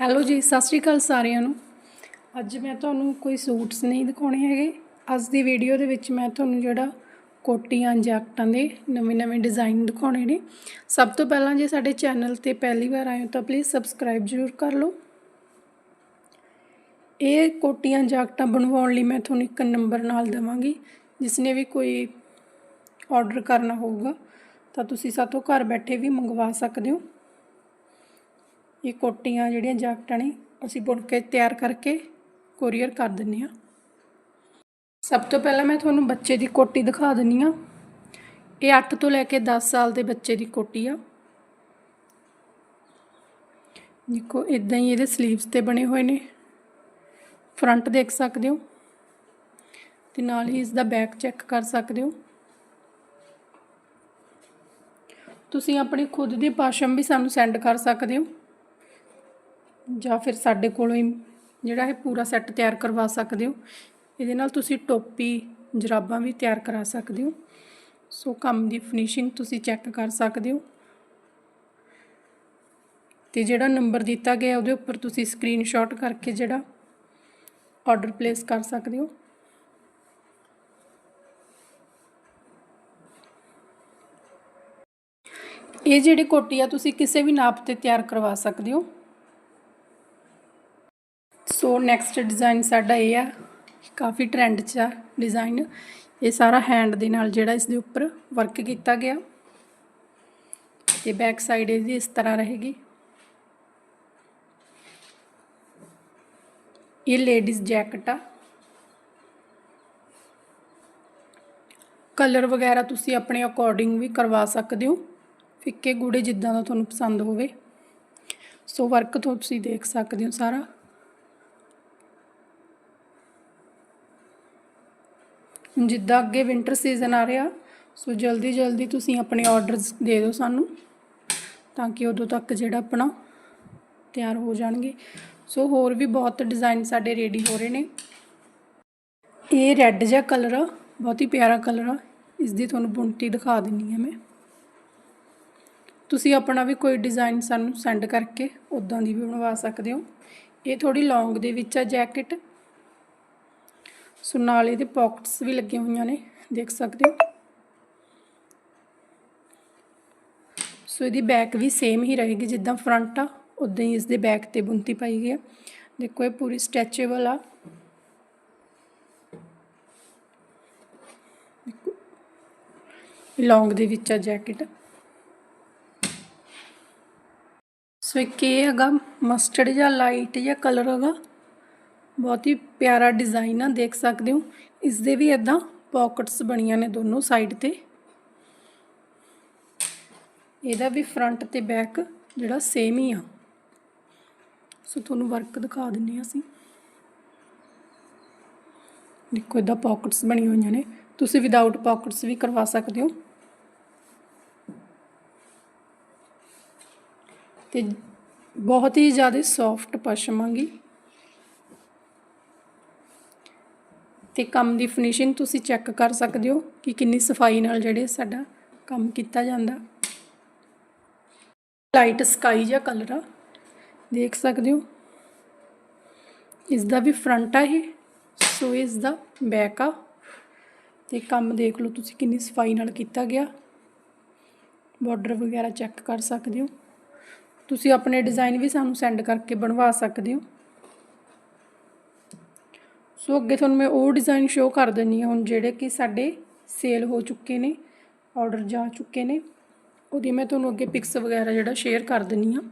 Hello ਜੀ, ਸਤਿ ਸ਼੍ਰੀ ਅਕਾਲ ਸਾਰਿਆਂ ਨੂੰ। ਅੱਜ ਮੈਂ ਤੁਹਾਨੂੰ ਕੋਈ ਸੂਟਸ ਨਹੀਂ ਦਿਖਾਉਣੇ ਹੈਗੇ। ਅੱਜ ਦੀ ਵੀਡੀਓ ਦੇ ਵਿੱਚ ਮੈਂ ਤੁਹਾਨੂੰ ਜਿਹੜਾ ਕੋਟੀਆਂ ਜੈਕਟਾਂ ਦੇ ਨਵੇਂ-ਨਵੇਂ ਡਿਜ਼ਾਈਨ ਦਿਖਾਉਣੇ ਨੇ। ਸਭ ਤੋਂ ਪਹਿਲਾਂ ਜੇ ਸਾਡੇ ਚੈਨਲ ਤੇ ਪਹਿਲੀ ਵਾਰ ਆਏ ਹੋ ਤਾਂ ਪਲੀਜ਼ ਸਬਸਕ੍ਰਾਈਬ ਜ਼ਰੂਰ ਕਰ ਲਓ। ਇਹ ਕੋਟੀਆਂ ਜੈਕਟਾਂ ਬਣਵਾਉਣ ਲਈ ਮੈਂ ਤੁਹਾਨੂੰ ਇੱਕ ਨੰਬਰ ਨਾਲ ਦੇਵਾਂਗੀ। ਜਿਸ ਨੇ ਵੀ ਕੋਈ ਆਰਡਰ ਕਰਨਾ ਹੋਊਗਾ, ਤਾਂ ਤੁਸੀਂ ਸਾਤੋਂ ਘਰ ਬੈਠੇ ਵੀ ਮੰਗਵਾ ਸਕਦੇ ਹੋ। ਇਹ ਕੋਟੀਆਂ ਜਿਹੜੀਆਂ ਜੈਕਟਾਂ ਨੇ, ਅਸੀਂ ਬੁਣ ਕੇ ਤਿਆਰ ਕਰਕੇ ਕੋਰੀਅਰ ਕਰ ਦਿੰਨੇ ਆ ਸਭ ਤੋਂ ਪਹਿਲਾਂ ਮੈਂ ਤੁਹਾਨੂੰ ਬੱਚੇ ਦੀ ਕੋਟੀ ਦਿਖਾ ਦਿੰਨੀ ਆ ਇਹ 8 ਤੋਂ ਲੈ ਕੇ 10 ਸਾਲ ਦੇ ਬੱਚੇ ਦੀ ਕੋਟੀ ਆ। ਦੇਖੋ ਇਦਾਂ ਹੀ ਇਹਦੇ 슬ੀਵਸ ਤੇ ਬਣੇ ਹੋਏ ਨੇ। ਫਰੰਟ ਦੇਖ ਸਕਦੇ ਹੋ ਤੇ ਨਾਲ ਹੀ ਇਸ ਦਾ ਬੈਕ ਚੈੱਕ ਕਰ ਸਕਦੇ ਹੋ। ਤੁਸੀਂ ਆਪਣੀ ਖੁਦ ਦੀ ਪਾਸ਼ਮ ਵੀ ਸਾਨੂੰ ਸੈਂਡ ਕਰ ਸਕਦੇ ਹੋ। ਜਾਂ ਫਿਰ ਸਾਡੇ ਕੋਲੋਂ ਹੀ ਜਿਹੜਾ ਇਹ ਪੂਰਾ ਸੈੱਟ ਤਿਆਰ ਕਰਵਾ ਸਕਦੇ ਹੋ। ਇਹਦੇ ਨਾਲ ਤੁਸੀਂ ਟੋਪੀ, ਜਰਾਬਾਂ ਵੀ ਤਿਆਰ ਕਰਾ ਸਕਦੇ ਹੋ। ਸੋ ਕੰਮ ਦੀ ਫਿਨਿਸ਼ਿੰਗ ਤੁਸੀਂ ਚੈੱਕ ਕਰ ਸਕਦੇ ਹੋ। ਤੇ ਜਿਹੜਾ ਨੰਬਰ ਦਿੱਤਾ ਗਿਆ ਉਹਦੇ ਉੱਪਰ ਤੁਸੀਂ ਸਕਰੀਨਸ਼ਾਟ ਕਰਕੇ ਜਿਹੜਾ ਆਰਡਰ ਪਲੇਸ ਕਰ ਸਕਦੇ ਹੋ। ਇਹ ਜਿਹੜੀ ਕੋਟੀ ਆ, ਤੁਸੀਂ ਕਿਸੇ ਵੀ ਨਾਪ ਤੇ ਤਿਆਰ ਕਰਵਾ ਸਕਦੇ ਹੋ। ਸੋ ਨੈਕਸਟ ਡਿਜ਼ਾਈਨ ਸਾਡਾ ਇਹ ਆ। ਕਾਫੀ ਟ੍ਰੈਂਡ 'ਚ ਆ ਡਿਜ਼ਾਈਨ ਇਹ ਸਾਰਾ ਹੈਂਡ ਦੇ ਨਾਲ ਜਿਹੜਾ ਇਸ ਦੇ ਉੱਪਰ ਵਰਕ ਕੀਤਾ ਗਿਆ। ਤੇ ਬੈਕ ਸਾਈਡ ਇਹਦੀ ਇਸ ਤਰ੍ਹਾਂ ਰਹੇਗੀ। ਇਹ ਲੇਡੀਜ਼ ਜੈਕਟ ਆ। ਕਲਰ ਵਗੈਰਾ ਤੁਸੀਂ ਆਪਣੇ ਅਕੋਰਡਿੰਗ ਵੀ ਕਰਵਾ ਸਕਦੇ ਹੋ। ਫਿੱਕੇ ਗੂੜੇ ਜਿੱਦਾਂ ਦਾ ਤੁਹਾਨੂੰ ਪਸੰਦ ਹੋਵੇ। ਸੋ ਵਰਕ ਤੋਂ ਤੁਸੀਂ ਦੇਖ ਸਕਦੇ ਹੋ ਸਾਰਾ। ਜਿੱਦਾਂ ਅੱਗੇ ਵਿంటర్ ਸੀਜ਼ਨ ਆ ਰਿਹਾ, ਸੋ ਜਲਦੀ ਜਲਦੀ ਤੁਸੀਂ ਆਪਣੇ ਆਰਡਰਸ ਦੇ ਦਿਓ ਸਾਨੂੰ, ਤਾਂ ਕਿ ਉਦੋਂ ਤੱਕ ਜਿਹੜਾ ਆਪਣਾ ਤਿਆਰ ਹੋ ਜਾਣਗੇ। ਸੋ ਹੋਰ ਵੀ ਬਹੁਤ ਡਿਜ਼ਾਈਨ ਸਾਡੇ ਰੈਡੀ ਹੋ ਰਹੇ ਨੇ। ਇਹ ਰੈੱਡ ਜਿਹਾ ਕਲਰ ਆ, ਬਹੁਤ ਹੀ ਪਿਆਰਾ ਕਲਰ ਆ। ਇਸ ਦੀ ਤੁਹਾਨੂੰ ਬੁਣਤੀ ਦਿਖਾ ਦਿੰਨੀ ਆ ਮੈਂ। ਤੁਸੀਂ ਆਪਣਾ ਵੀ ਕੋਈ ਡਿਜ਼ਾਈਨ ਸਾਨੂੰ ਸੈਂਡ ਕਰਕੇ ਉਦਾਂ ਦੀ ਵੀ ਬਣਵਾ ਸਕਦੇ ਹੋ। ਇਹ ਥੋੜੀ ਲੌਂਗ ਦੇ ਵਿੱਚ ਆ ਜੈਕਟ ਸੋ ਨਾਲ ਇਹਦੇ ਪਾਕਟਸ ਵੀ ਲੱਗੀਆਂ ਹੋਈਆਂ ਨੇ, ਦੇਖ ਸਕਦੇ ਹੋ। ਸੋ ਇਹਦੀ ਬੈਕ ਵੀ ਸੇਮ ਹੀ ਰਹੇਗੀ ਜਿੱਦਾਂ ਫਰੰਟ ਆ ਉਦਾਂ ਹੀ ਇਸ ਦੇ ਬੈਕ ਤੇ ਬੁੰਤੀ ਪਾਈ ਗਈ ਆ। ਦੇਖੋ ਇਹ ਪੂਰੀ ਸਟ੍ਰੈਚੇਬਲ ਆ। ਲੌਂਗ ਦੇ ਵਿੱਚ ਆ ਜੈਕਟ ਸੋ ਇਹ ਇਹ ਹੈਗਾ ਮਸਟਰਡ ਜਾਂ ਲਾਈਟ ਜਾਂ ਕਲਰ ਹੈਗਾ। ਬਹੁਤ ਹੀ ਪਿਆਰਾ ਡਿਜ਼ਾਈਨ ਆ, ਦੇਖ ਸਕਦੇ ਹੋ। ਇਸ ਦੇ ਵੀ ਇਦਾਂ ਪਾਕਟਸ ਬਣੀਆਂ ਨੇ ਦੋਨੋਂ ਸਾਈਡ ਤੇ। ਇਹਦਾ ਵੀ ਫਰੰਟ ਤੇ ਬੈਕ ਜਿਹੜਾ ਸੇਮ ਹੀ ਆ। ਸੋ ਤੁਹਾਨੂੰ ਵਰਕ ਦਿਖਾ ਦਿੰਨੇ ਆ ਅਸੀਂ। ਦੇਖੋ, ਇਹਦਾ ਪਾਕਟਸ ਬਣੀ ਹੋਈਆਂ ਨੇ। ਤੁਸੀਂ ਵਿਦਆਊਟ ਪਾਕਟਸ ਵੀ ਕਰਵਾ ਸਕਦੇ ਹੋ। ਤੇ ਬਹੁਤ ਹੀ ਜ਼ਿਆਦਾ ਸੌਫਟ ਪਸ਼ਮ ਆਂਗੀ ਤੇ ਕੰਮ ਦੀ ਫਿਨਿਸ਼ਿੰਗ ਤੁਸੀਂ ਚੈੱਕ ਕਰ ਸਕਦੇ ਹੋ ਕਿ ਕਿੰਨੀ ਸਫ਼ਾਈ ਨਾਲ ਜਿਹੜੇ ਸਾਡਾ ਕੰਮ ਕੀਤਾ ਜਾਂਦਾ। ਲਾਈਟ ਸਕਾਈ ਜਾਂ ਕਲਰ ਆ, ਦੇਖ ਸਕਦੇ ਹੋ। ਇਸ ਦਾ ਵੀ ਫਰੰਟ ਆ ਇਹ, ਸੋ ਇਸ ਦਾ ਬੈਕ ਆ। ਤੇ ਕੰਮ ਦੇਖ ਲਓ ਤੁਸੀਂ ਕਿੰਨੀ ਸਫ਼ਾਈ ਨਾਲ ਕੀਤਾ ਗਿਆ। ਬਾਰਡਰ ਵਗੈਰਾ ਚੈੱਕ ਕਰ ਸਕਦੇ ਹੋ। ਤੁਸੀਂ ਆਪਣੇ ਡਿਜ਼ਾਈਨ ਵੀ ਸਾਨੂੰ ਸੈਂਡ ਕਰਕੇ ਬਣਵਾ ਸਕਦੇ ਹੋ। ਸੋ ਅੱਗੇ ਤੁਹਾਨੂੰ ਮੈਂ ਉਹ ਡਿਜ਼ਾਈਨ ਸ਼ੋਅ ਕਰ ਦਿੰਨੀ ਹਾਂ ਹੁਣ ਜਿਹੜੇ ਕਿ ਸਾਡੇ ਸੇਲ ਹੋ ਚੁੱਕੇ ਨੇ ਆਰਡਰ ਜਾ ਚੁੱਕੇ ਨੇ। ਉਹਦੀ ਮੈਂ ਤੁਹਾਨੂੰ ਅੱਗੇ ਪਿਕਸ ਵਗੈਰਾ ਜਿਹੜਾ ਸ਼ੇਅਰ ਕਰ ਦਿੰਨੀ ਹਾਂ।